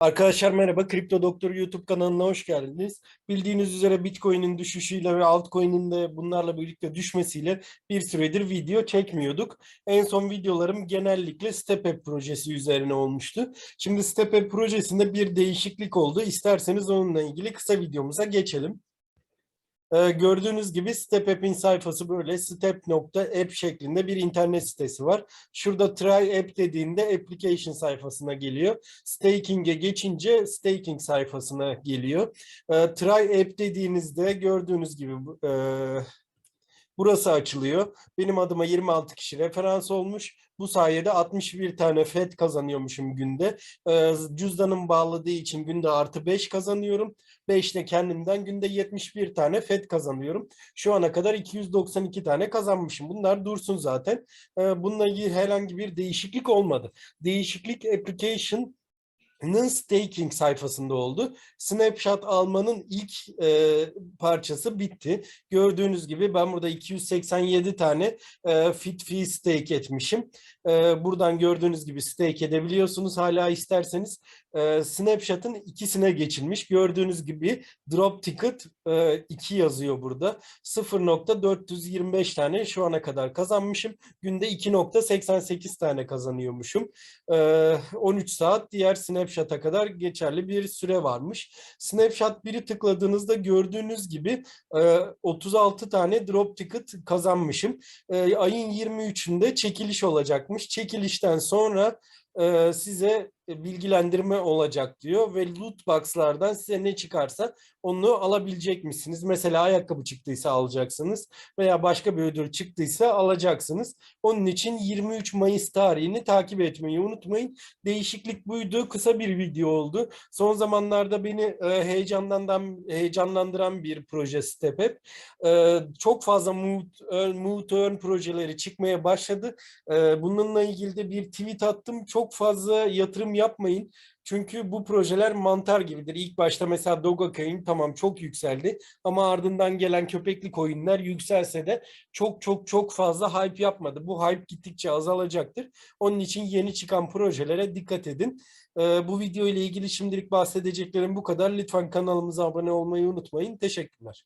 Arkadaşlar merhaba, Kripto Doktor YouTube kanalına hoş geldiniz. Bildiğiniz üzere Bitcoin'in düşüşüyle ve altcoin'in de bunlarla birlikte düşmesiyle bir süredir video çekmiyorduk. En son videolarım genellikle StepApp projesi üzerine olmuştu. Şimdi StepApp projesinde bir değişiklik oldu. İsterseniz onunla ilgili kısa videomuza geçelim. Ee, gördüğünüz gibi StepApp'in sayfası böyle step.app şeklinde bir internet sitesi var. Şurada try app dediğinde application sayfasına geliyor. Staking'e geçince staking sayfasına geliyor. Ee, try app dediğinizde gördüğünüz gibi e, burası açılıyor. Benim adıma 26 kişi referans olmuş. Bu sayede 61 tane FED kazanıyormuşum günde. Ee, cüzdanım bağladığı için günde artı 5 kazanıyorum. 5 de kendimden günde 71 tane FED kazanıyorum. Şu ana kadar 292 tane kazanmışım. Bunlar dursun zaten. Ee, bununla ilgili herhangi bir değişiklik olmadı. Değişiklik application staking sayfasında oldu. Snapshot almanın ilk e, parçası bitti. Gördüğünüz gibi ben burada 287 tane e, fit fee stake etmişim. E, buradan gördüğünüz gibi stake edebiliyorsunuz. Hala isterseniz e, Snapshot'ın ikisine geçilmiş. Gördüğünüz gibi drop ticket 2 yazıyor burada. 0.425 tane şu ana kadar kazanmışım. Günde 2.88 tane kazanıyormuşum. E, 13 saat diğer Snapshot'a kadar geçerli bir süre varmış. Snapshot 1'i tıkladığınızda gördüğünüz gibi e, 36 tane drop ticket kazanmışım. E, ayın 23'ünde çekiliş olacakmış. Çekilişten sonra e, size bilgilendirme olacak diyor ve loot box'lardan size ne çıkarsa onu alabilecek misiniz? Mesela ayakkabı çıktıysa alacaksınız veya başka bir ödül çıktıysa alacaksınız. Onun için 23 Mayıs tarihini takip etmeyi unutmayın. Değişiklik buydu. Kısa bir video oldu. Son zamanlarda beni e, heyecanlandan heyecanlandıran bir proje StepApp. E, çok fazla move, earn, earn projeleri çıkmaya başladı. E, bununla ilgili de bir tweet attım. Çok fazla yatırım yapmayın. Çünkü bu projeler mantar gibidir. İlk başta mesela Dogecoin tamam çok yükseldi ama ardından gelen köpekli coinler yükselse de çok çok çok fazla hype yapmadı. Bu hype gittikçe azalacaktır. Onun için yeni çıkan projelere dikkat edin. Ee, bu video ile ilgili şimdilik bahsedeceklerim bu kadar. Lütfen kanalımıza abone olmayı unutmayın. Teşekkürler.